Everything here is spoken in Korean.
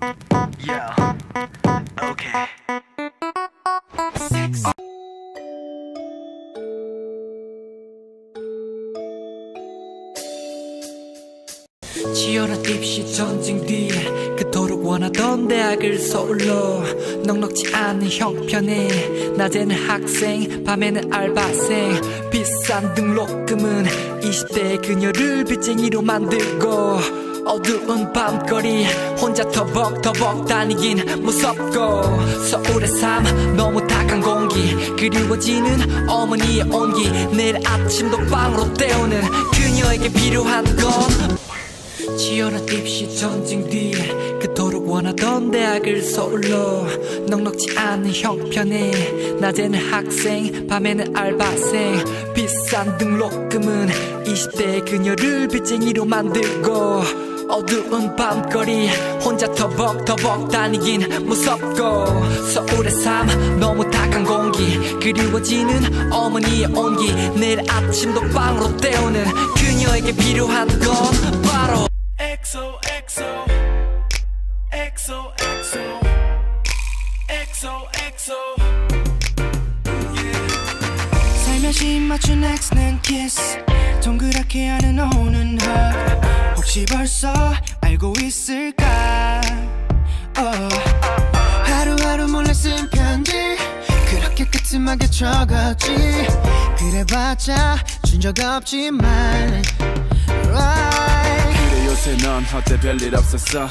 Yeah. Okay. 치열한 입시 전쟁 뒤에 그토록 원하던 대학을 서울로 넉넉지 않은 형편에 낮에는 학생 밤에는 알바생 비싼 등록금은 20대의 그녀를 빚쟁이로 만들고 어두운 밤거리 혼자 터벅터벅 다니긴 무섭고 서울의 삶 너무 탁한 공기 그리워지는 어머니의 온기 내일 아침도 빵으로 때우는 그녀에게 필요한 건 치열한 입시 전쟁 뒤에 그토록 원하던 대학을 서울로 넉넉지 않은 형편에 낮에는 학생 밤에는 알바생 비싼 등록금은 20대의 그녀를 빚쟁이로 만들고 어두운 밤거리 혼자 터벅터벅 다니긴 무섭고 서울의 삶 너무 탁한 공기 그리워지는 어머니의 온기 내일 아침도 빵으로 때우는 그녀에게 필요한 건 바로 XO XO XO XO XO XO 살며시 맞춘 X는 kiss. 동그랗게 하는 오는 hug 혹시 벌써 알고 있을까? oh. 하루하루 몰래 쓴 편지. 그렇게 끄트하게 적었지. 그래봤자 준 적 없지만. Right. 그래 요새 넌 어때 별일 없었어